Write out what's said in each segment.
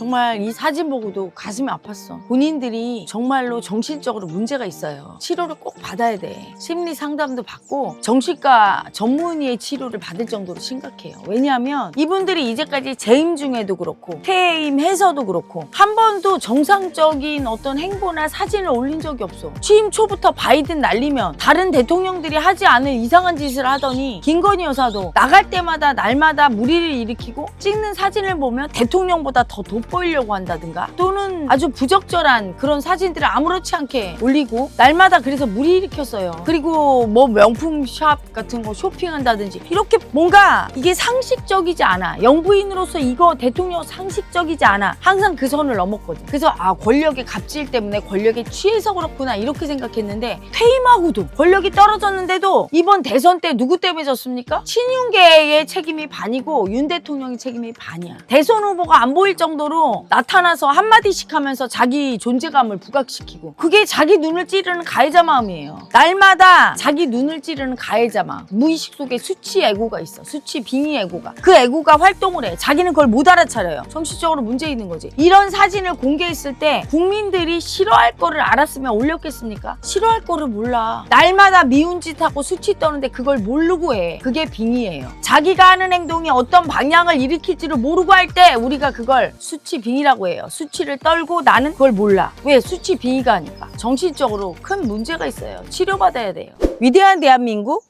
정말 이 사진 보고도 가슴이 아팠어. 본인들이 정말로 정신적으로 문제가 있어요. 치료를 꼭 받아야 돼. 심리 상담도 받고 정신과 전문의의 치료를 받을 정도로 심각해요. 왜냐하면 이분들이 이제까지 재임 중에도 그렇고 퇴임해서도 그렇고 한 번도 정상적인 어떤 행보나 사진을 올린 적이 없어. 취임 초부터 바이든 날리면 다른 대통령들이 하지 않을 이상한 짓을 하더니 김건희 여사도 나갈 때마다 날마다 무리를 일으키고 찍는 사진을 보면 대통령보다 더 돋보이려고 한다든가 또는 아주 부적절한 그런 사진들을 아무렇지 않게 올리고 날마다 그래서 무리 일으켰어요. 그리고 뭐 명품 샵 같은 거 쇼핑한다든지 이렇게 뭔가 이게 상식적이지 않아. 영부인으로서 이거 대통령 상식적이지 않아. 항상 그 선을 넘었거든. 그래서 아 권력의 갑질 때문에 권력에 취해서 그렇구나 이렇게 생각했는데 퇴임하고도 권력이 떨어졌는데도 이번 대선 때 누구 때문에 졌습니까? 친윤계의 책임이 반이고 윤 대통령의 책임이 반이야. 대선 후보가 안 보일 정도로 나타나서 한마디씩 하면서 자기 존재감을 부각시키고 그게 자기 눈을 찌르는 가해자 마음이에요. 날마다 자기 눈을 찌르는 가해자 마음. 무의식 속에 수치 애고가 있어. 수치 빙의 애고가. 그 애고가 활동을 해. 자기는 그걸 못 알아차려요. 정신적으로 문제 있는 거지. 이런 사진을 공개했을 때 국민들이 싫어할 거를 알았으면 올렸겠습니까? 싫어할 거를 몰라. 날마다 미운 짓 하고 수치 떠는데 그걸 모르고 해. 그게 빙의예요. 자기가 하는 행동이 어떤 방향을 일으킬지를 모르고 할 때 우리가 그걸 수치 빙의라고 해요. 수치를 떨고 나는 그걸 몰라. 왜? 수치 빙의가 하니까. 정신적으로 큰 문제가 있어요. 치료받아야 돼요. 위대한 대한민국,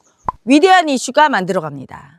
위대한 이슈가 만들어갑니다.